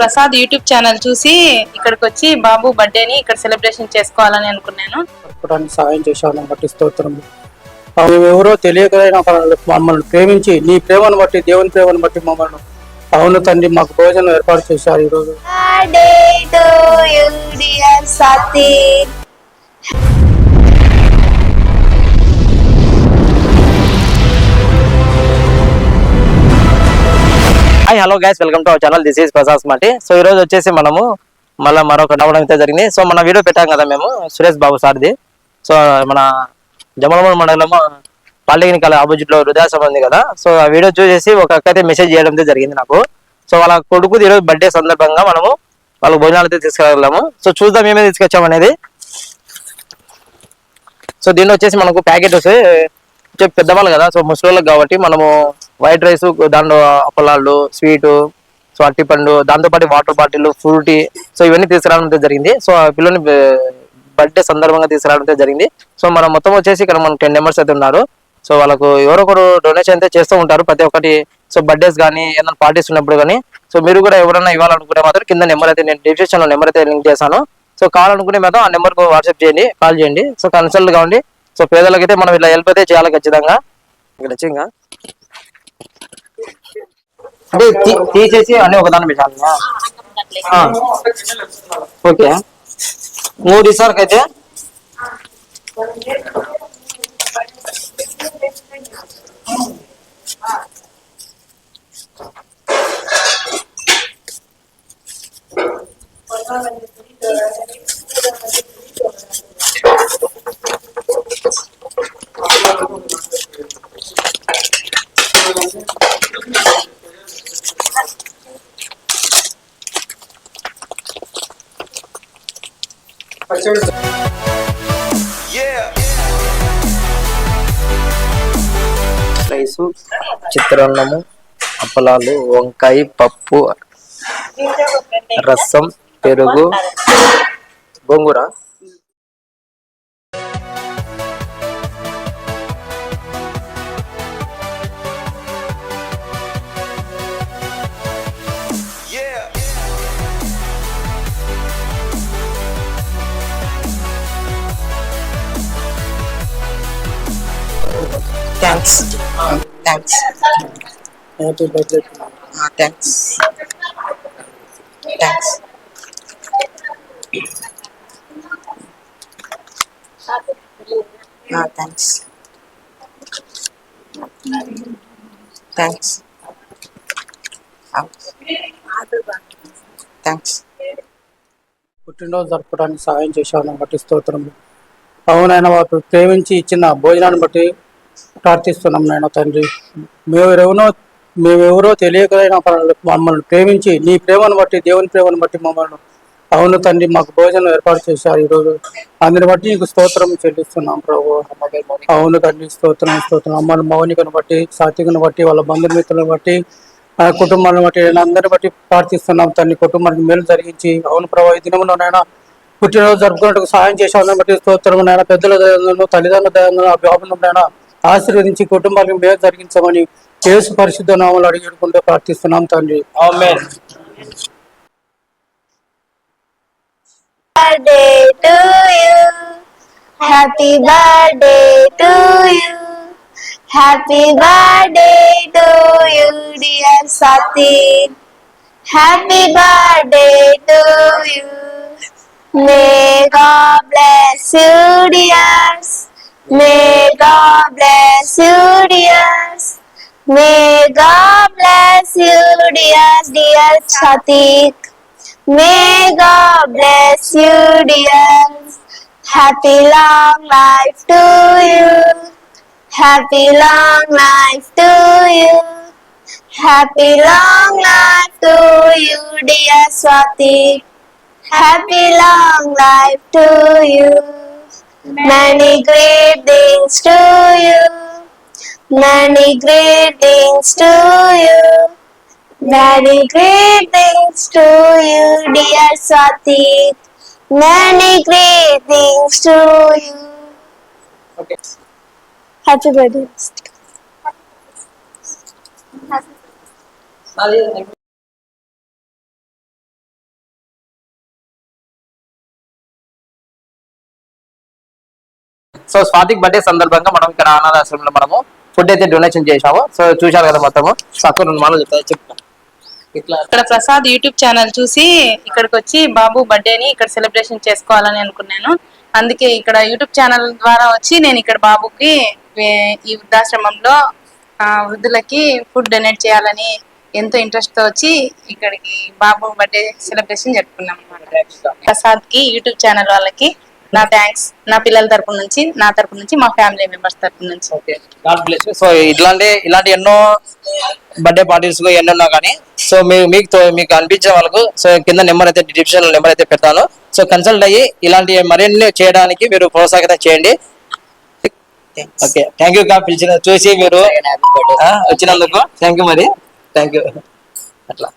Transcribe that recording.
Prasad YouTube channel చూసి ఇక్కడికి వచ్చి బాబు బర్త్డేని ఇక్కడ సెలబ్రేషన్ చేసుకోవాలని అనుకున్నాను. చెప్పడానికి సహాయం చేశాను బట్టి స్తోత్రం. ఎవరో తెలియకైనా మమ్మల్ని ప్రేమించి నీ ప్రేమను బట్టి దేవుని ప్రేమను బట్టి మమ్మల్ని అవును తండ్రి మాకు భోజనం ఏర్పాటు చేశారు ఈరోజు. Hi hello guys welcome to our channel this is Prasad మాటి సో ఈ రోజు వచ్చేసి మనము మళ్ళీ మరొక రావడం అయితే జరిగింది. సో మన వీడియో పెట్టాం కదా మేము సురేష్ బాబు సార్ది. సో మన జమలమూడి మండలం పాలిటెక్నిక్ ఆపోజిట్లో హృదయాసం ఉంది కదా. సో ఆ వీడియో చూసేసి ఒక అక్క అయితే మెసేజ్ చేయడం అయితే జరిగింది నాకు. సో వాళ్ళ కొడుకు ఈరోజు బర్త్డే సందర్భంగా మనము వాళ్ళకి భోజనాలు అయితే తీసుకెళ్ళాము సో చూద్దాం ఏమేమి తీసుకొచ్చాం అనేది. సో దీంట్లో వచ్చేసి మనకు ప్యాకెట్ వస్తే పెద్దవాళ్ళు కదా. సో ముసలి కాబట్టి మనము వైట్ రైస్ దాంట్లో అప్పలాళ్ళు స్వీటు సో అట్టిపండు దాంతోపాటు వాటర్ బాటిల్ ఫ్రూటీ సో ఇవన్నీ తీసుకురావడం అయితే జరిగింది. సో ఆ పిల్లని బర్త్డే సందర్భంగా తీసుకురావడం జరిగింది. సో మనం మొత్తం వచ్చేసి ఇక్కడ మనకు టెన్ మెంబర్స్ అయితే ఉన్నారు. సో వాళ్ళకు ఎవరో ఒకరు డొనేషన్ అయితే చేస్తూ ఉంటారు ప్రతి ఒక్కటి. సో బర్త్డేస్ కానీ ఏదైనా పార్టీస్ ఉన్నప్పుడు కానీ. సో మీరు కూడా ఎవరైనా ఇవ్వాలనుకుంటే మాత్రం కింద నెంబర్ అయితే నేను డిస్క్రిప్షన్లో నెంబర్ అయితే లింక్ చేశాను. సో కావాలనుకునే మాత్రం ఆ నెంబర్కు వాట్సాప్ చేయండి కాల్ చేయండి. సో కన్సల్ట్ కావండి సో పేదలకైతే మనం ఇలా హెల్ప్ అయితే చేయాలి ఖచ్చితంగా. ఇక్కడ వచ్చి ఇంకా అంటే తీ- తీసేసి అన్ని ఒకదాన్ని పెట్టాలి ఓకే మూడు ఇసారికి అయితే రైసు చిత్రాన్నము అప్పలాలు వంకాయ పప్పు రసం పెరుగు గోంగూర. Thanks thanks happy birthday thanks thanks thanks thanks thanks పుట్టినరోజు జరపడానికి సహాయం చేశాను బట్టి స్తోత్రం అవునైనా వారు ప్రేమించి ఇచ్చిన భోజనాన్ని బట్టి ప్రార్థిస్తున్నాం నాయన తండ్రి. మేమెవరెవనో మేమెవరో తెలియకైనా మమ్మల్ని ప్రేమించి నీ ప్రేమను బట్టి దేవుని ప్రేమను బట్టి మమ్మల్ని అవును తండ్రి మాకు భోజనం ఏర్పాటు చేశారు ఈరోజు. అందుని బట్టి నీకు స్తోత్రం చెల్లిస్తున్నాం ప్రభు. అవును తండ్రి స్తోత్రం స్తోత్రం. అమ్మని మౌనికను బట్టి సాత్వికను బట్టి వాళ్ళ బంధుమిత్రులను బట్టి ఆ కుటుంబాలను బట్టి అందరిని బట్టి ప్రార్థిస్తున్నాం తండ్రి. కుటుంబానికి మేలు జరిగించి అవును ప్రభావ ఈ దినములోనైనా పుట్టినరోజు జరుపుకున్నట్టుకు సహాయం చేశామని బట్టి స్తోత్రం నాయన. పెద్దల దయంలో తల్లిదండ్రుల దయంలో అభివాహనంలో ఆశీర్వదించి కుటుంబానికి మేలు జరిగించమని యేసు పరిశుద్ధ నామలు అడిగి ప్రార్థిస్తున్నాం తండ్రి. Happy birthday to you. Happy birthday to you, dear Sati. Happy birthday to you. May God bless you, dears. May God bless you, dears. May God bless you, dears, dear Satik. May God bless you, dears. Happy long life to you. Happy long life to you. Happy long life to you, dear Swati. Happy long life to you. Many great things to you. Many great things to you. Many great things to you, dear Swati. Many great things to you. Happy birthday. So Swathik birthday సందర్భంగా మనం ఇక్కడ అనాథాశ్రమంలో మనము food అయితే donation చేశాము. So చూశారు కదా మొత్తము. So అక్కడ రెండు మాటలు చెప్తా చెప్తా. ఇట్లా ఇక్కడ ప్రసాద్ యూట్యూబ్ ఛానల్ చూసి ఇక్కడికి వచ్చి బాబు బర్త్డేని ఇక్కడ సెలబ్రేషన్ చేసుకోవాలని అనుకున్నాను. అందుకే ఇక్కడ యూట్యూబ్ ఛానల్ ద్వారా వచ్చి నేను ఇక్కడ బాబుకి ఈ వృద్ధాశ్రమంలో వృద్ధులకి ఫుడ్ డొనేట్ చేయాలని ఎంతో ఇంట్రెస్ట్తో వచ్చి ఇక్కడికి బాబు బర్త్డే సెలబ్రేషన్ జరుపుకున్నాం ప్రసాద్కి యూట్యూబ్ ఛానల్ వాళ్ళకి. నా థ్యాంక్స్ నా పిల్లల తరపు నుంచి నా తరపు నుంచి మా ఫ్యామిలీ మెంబర్స్ తరపు నుంచి. సో ఇట్లాంటి ఇలాంటి ఎన్నో బర్త్డే పార్టీస్ ఎన్ని ఉన్నా కానీ సో మీ- మీకు మీకు అనిపించే వాళ్ళకు సో కింద నెంబర్ అయితే డిస్క్రిప్షన్ నెంబర్ అయితే పెడతాను. సో కన్సల్ట్ అయ్యి ఇలాంటి మరిన్ని చేయడానికి మీరు ప్రోత్సాహితం చేయండి. ఓకే థ్యాంక్ యూ పిలిచిన చూసి మీరు వచ్చినందుకు. థ్యాంక్ యూ మరి. థ్యాంక్ యూ అట్లా.